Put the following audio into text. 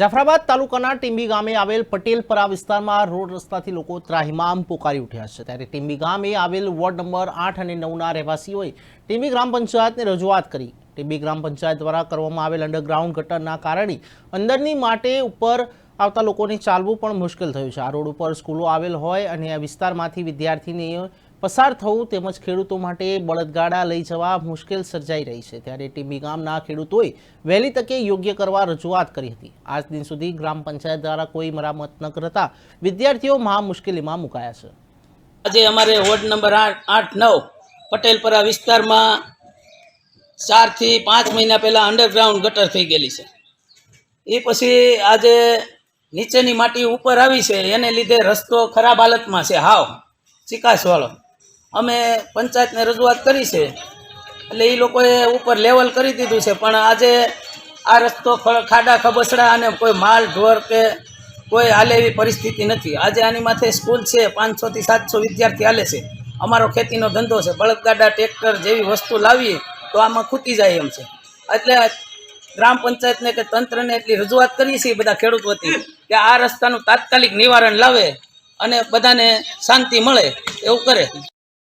જાફરાબાદ તાલુકાના ટીંબી ગામે આવેલ પટેલપરા વિસ્તારમાં રોડ રસ્તાથી લોકો ત્રાહિમામ પોકારી ઉઠ્યા છે. ત્યારે ટીંબી ગામે આવેલ વોર્ડ નંબર આઠ અને નવના રહેવાસીઓએ ટીંબી ગ્રામ પંચાયતને રજૂઆત કરી. ટીંબી ગ્રામ પંચાયત દ્વારા કરવામાં આવેલ અંડરગ્રાઉન્ડ ગટરના કારણે અંદરની માટે ઉપર આવતા લોકોને ચાલવું પણ મુશ્કેલ થયું છે. આ રોડ ઉપર સ્કૂલો આવેલ હોય અને આ વિસ્તારમાંથી વિદ્યાર્થીનીઓ પસાર થવું તેમજ ખેડૂતો માટે બળદગાડા લઈ જવા મુશ્કેલ સર્જાઈ રહી છે. ત્યારે ટીબી ગામના ખેડૂતોએ વહેલી તકે યોગ્ય કરવા રજૂઆત કરી હતી. આજ દિન સુધી ગ્રામ પંચાયત દ્વારા કોઈ મરામત ન કરતા વિદ્યાર્થીઓ મહા મુશ્કેલીમાં મુકાયા છે. આજે અમારે વોર્ડ નંબર આઠ આઠ, નવ, પટેલપરા વિસ્તારમાં ચારથી પાંચ મહિના પહેલાં અંડરગ્રાઉન્ડ ગટર થઈ ગયેલી છે. એ પછી આજે નીચેની માટી ઉપર આવી છે. એને લીધે રસ્તો ખરાબ હાલતમાં છે. હાવ, ચિકાસવાળો. અમે પંચાયતને રજૂઆત કરી છે. એટલે એ લોકોએ ઉપર લેવલ કરી દીધું છે. પણ આજે આ રસ્તો ખાડા, ખબસડા અને કોઈ માલ, ઢોર કે કોઈ હાલે એવી પરિસ્થિતિ નથી. આજે આની માથે સ્કૂલ છે પાંચસોથી સાતસો વિદ્યાર્થી હાલે છે. અમારો ખેતીનો ધંધો છે. બળદગાડા ટ્રેક્ટર જેવી વસ્તુ લાવીએ તો આમાં ખૂટી જાય એમ છે. એટલે ગ્રામ પંચાયતને કે તંત્રને એટલી રજૂઆત કરીએ છીએ બધા ખેડૂત વતી કે આ રસ્તાનું તાત્કાલિક નિવારણ લાવે અને બધાને શાંતિ મળે એવું કરે.